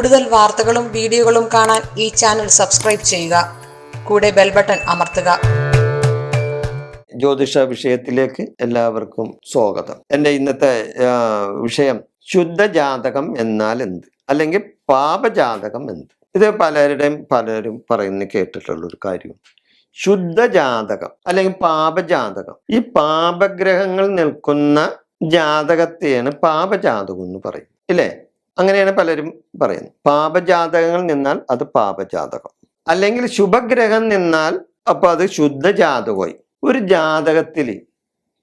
കൂടുതൽ വാർത്തകളും വീഡിയോകളും കാണാൻ ഈ ചാനൽ സബ്സ്ക്രൈബ് ചെയ്യുക. കൂടെ ബെൽ ബട്ടൺ അമർത്തുക. ജ്യോതിഷ വിഷയത്തിലേക്ക് എല്ലാവർക്കും സ്വാഗതം. എന്റെ ഇന്നത്തെ വിഷയം ശുദ്ധജാതകം എന്നാൽ എന്ത്? അല്ലെങ്കിൽ പാപജാതകം എന്ത്? ഇത് പലരുടെയും പലരും പറയുന്ന കേട്ടിട്ടുള്ള ഒരു കാര്യം. ശുദ്ധജാതകം അല്ലെങ്കിൽ പാപജാതകം. ഈ പാപഗ്രഹങ്ങൾ നിൽക്കുന്ന ജാതകത്തെയാണ് പാപജാതകം എന്ന് പറയും ഇല്ലേ? അങ്ങനെയാണ് പലരും പറയുന്നത്. പാപജാതകങ്ങൾ നിന്നാൽ അത് പാപജാതകം. അല്ലെങ്കിൽ ശുഭഗ്രഹം നിന്നാൽ അപ്പൊ അത് ശുദ്ധജാതകമായി. ഒരു ജാതകത്തിൽ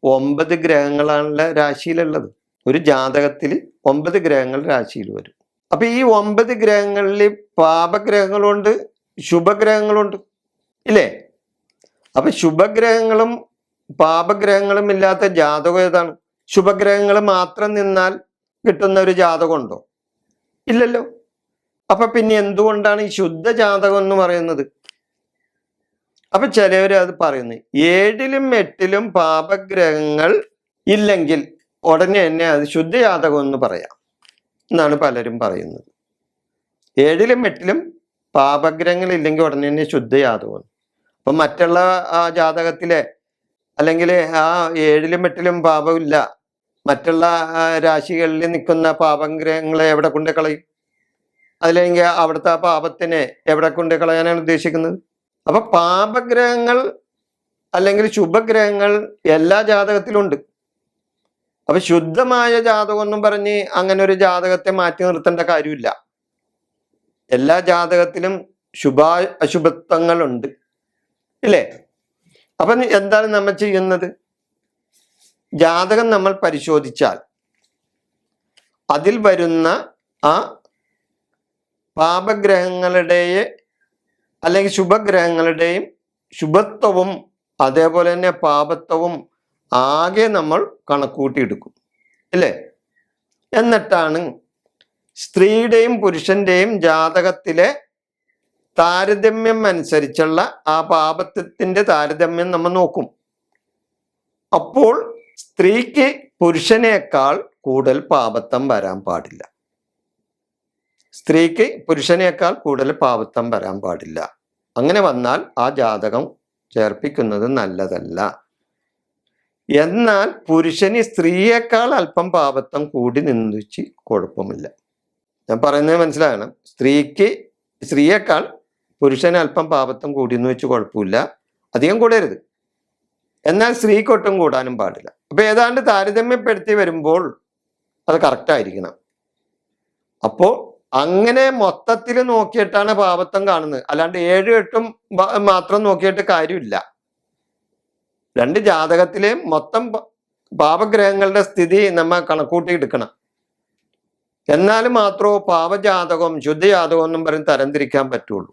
ഒമ്പത് ഗ്രഹങ്ങളാണല്ലോ രാശിയിലുള്ളത്. ഒരു ജാതകത്തിൽ ഒമ്പത് ഗ്രഹങ്ങൾ രാശിയിൽ വരും. അപ്പൊ ഈ ഒമ്പത് ഗ്രഹങ്ങളിൽ പാപഗ്രഹങ്ങളുണ്ട് ശുഭഗ്രഹങ്ങളുണ്ട്. ഇല്ലേ? അപ്പൊ ശുഭഗ്രഹങ്ങളും പാപഗ്രഹങ്ങളും ഇല്ലാത്ത ജാതകം ഏതാണ്? ശുഭഗ്രഹങ്ങൾ മാത്രം നിന്നാൽ കിട്ടുന്ന ഒരു ജാതകം ഉണ്ടോ ഇല്ലല്ലോ. അപ്പൊ പിന്നെ എന്തുകൊണ്ടാണ് ഈ ശുദ്ധ ജാതകം എന്ന് പറയുന്നത്? അപ്പൊ ചിലവര് അത് പറയുന്നു ഏഴിലും എട്ടിലും പാപഗ്രഹങ്ങൾ ഇല്ലെങ്കിൽ ഉടനെ തന്നെ അത് ശുദ്ധജാതകം എന്ന് പറയാം എന്നാണ് പലരും പറയുന്നത്. ഏഴിലും എട്ടിലും പാപഗ്രഹങ്ങൾ ഇല്ലെങ്കിൽ ഉടനെ തന്നെ ശുദ്ധജാതകം അപ്പൊ മറ്റുള്ള ആ ജാതകത്തിലെ അല്ലെങ്കിൽ ആ ഏഴിലും എട്ടിലും പാപമില്ല മറ്റുള്ള രാശികളിൽ നിൽക്കുന്ന പാപഗ്രഹങ്ങളെ എവിടെ കൊണ്ട് കളയും? അതില്ലെങ്കിൽ അവിടുത്തെ ആ പാപത്തിനെ എവിടെ കൊണ്ട് കളയാനാണ് ഉദ്ദേശിക്കുന്നത്? അപ്പൊ പാപഗ്രഹങ്ങൾ അല്ലെങ്കിൽ ശുഭഗ്രഹങ്ങൾ എല്ലാ ജാതകത്തിലും ഉണ്ട്. അപ്പൊ ശുദ്ധമായ ജാതകം എന്നും പറഞ്ഞ് അങ്ങനെ ഒരു ജാതകത്തെ മാറ്റി നിർത്തേണ്ട കാര്യമില്ല. എല്ലാ ജാതകത്തിലും ശുഭ അശുഭത്വങ്ങളുണ്ട് ഇല്ലേ? അപ്പൊ എന്താണ് നമ്മൾ ചെയ്യുന്നത്? ജാതകം നമ്മൾ പരിശോധിച്ചാൽ അതിൽ വരുന്ന ആ പാപഗ്രഹങ്ങളുടെ അല്ലെങ്കിൽ ശുഭഗ്രഹങ്ങളുടെയും ശുഭത്വവും അതേപോലെ തന്നെ പാപത്വവും ആകെ നമ്മൾ കണക്കൂട്ടിയെടുക്കും. അല്ലേ? എന്നിട്ടാണ് സ്ത്രീയുടെയും പുരുഷന്റെയും ജാതകത്തിലെ താരതമ്യം അനുസരിച്ചുള്ള ആ പാപത്വത്തിന്റെ താരതമ്യം നമ്മൾ നോക്കും. അപ്പോൾ സ്ത്രീക്ക് പുരുഷനേക്കാൾ കൂടുതൽ പാപത്വം വരാൻ പാടില്ല. സ്ത്രീക്ക് പുരുഷനേക്കാൾ കൂടുതൽ പാപത്വം വരാൻ പാടില്ല. അങ്ങനെ വന്നാൽ ആ ജാതകം ചേർപ്പിക്കുന്നത് നല്ലതല്ല. എന്നാൽ പുരുഷന് സ്ത്രീയേക്കാൾ അല്പം പാപത്വം കൂടി നിന്നിച്ച് കുഴപ്പമില്ല. ഞാൻ പറയുന്നത് മനസ്സിലാകണം. സ്ത്രീക്ക് സ്ത്രീയേക്കാൾ പുരുഷന് അല്പം പാപത്വം കൂടി എന്ന് വെച്ച് കുഴപ്പമില്ല. അധികം കൂടരുത്. എന്നാൽ സ്ത്രീക്ക് ഒട്ടും കൂടാനും പാടില്ല. അപ്പൊ ഏതാണ്ട് താരതമ്യപ്പെടുത്തി വരുമ്പോൾ അത് കറക്റ്റ് ആയിരിക്കണം. അപ്പോൾ അങ്ങനെ മൊത്തത്തിൽ നോക്കിയിട്ടാണ് പാപത്വം കാണുന്നത്. അല്ലാണ്ട് ഏഴും എട്ടും മാത്രം നോക്കിയിട്ട് കാര്യമില്ല. രണ്ട് ജാതകത്തിലെ മൊത്തം പാപഗ്രഹങ്ങളുടെ സ്ഥിതി നമ്മൾ കണക്കൂട്ടി എടുക്കണം എന്നാൽ മാത്രമോ പാപജാതകം ശുദ്ധജാതകം എന്നും പറഞ്ഞ് തരംതിരിക്കാൻ പറ്റുള്ളൂ.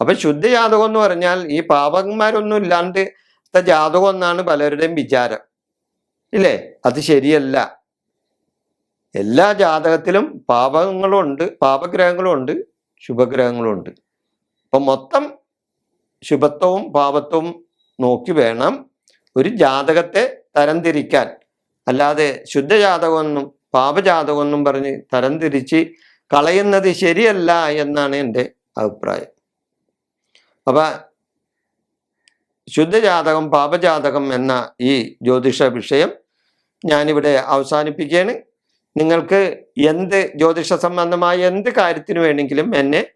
അപ്പൊ ശുദ്ധജാതകം എന്ന് പറഞ്ഞാൽ ഈ പാപന്മാരൊന്നും ഇല്ലാണ്ട് ജാതകം എന്നാണ് പലരുടെയും വിചാരം. ഇല്ലേ? അത് ശരിയല്ല. എല്ലാ ജാതകത്തിലും പാപങ്ങളും ഉണ്ട് പാപഗ്രഹങ്ങളും ഉണ്ട് ശുഭഗ്രഹങ്ങളും ഉണ്ട് അപ്പൊ മൊത്തം ശുഭത്വവും പാപത്വവും നോക്കി വേണം ഒരു ജാതകത്തെ തരംതിരിക്കാൻ. അല്ലാതെ ശുദ്ധജാതകമെന്നും പാപജാതകമെന്നും പറഞ്ഞ് തരംതിരിച്ച് കളയുന്നത് ശരിയല്ല എന്നാണ് എന്റെ അഭിപ്രായം. അപ്പൊ ശുദ്ധജാതകം പാപജാതകം എന്ന ഈ ജ്യോതിഷ വിഷയം ഞാനിവിടെ അവസാനിപ്പിക്കുകയാണ്. നിങ്ങൾക്ക് എന്ത് ജ്യോതിഷ സംബന്ധമായ എന്ത് കാര്യത്തിന് വേണമെങ്കിലും എന്നെ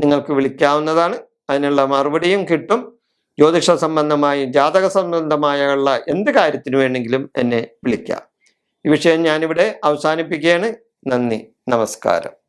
നിങ്ങൾക്ക് വിളിക്കാവുന്നതാണ്. അതിനുള്ള മറുപടിയും കിട്ടും. ജ്യോതിഷ സംബന്ധമായി ജാതക സംബന്ധമായ സംബന്ധമായുള്ള എന്ത് കാര്യത്തിന് വേണമെങ്കിലും എന്നെ വിളിക്കാം. ഈ വിഷയം ഞാനിവിടെ അവസാനിപ്പിക്കുകയാണ്. നന്ദി. നമസ്കാരം.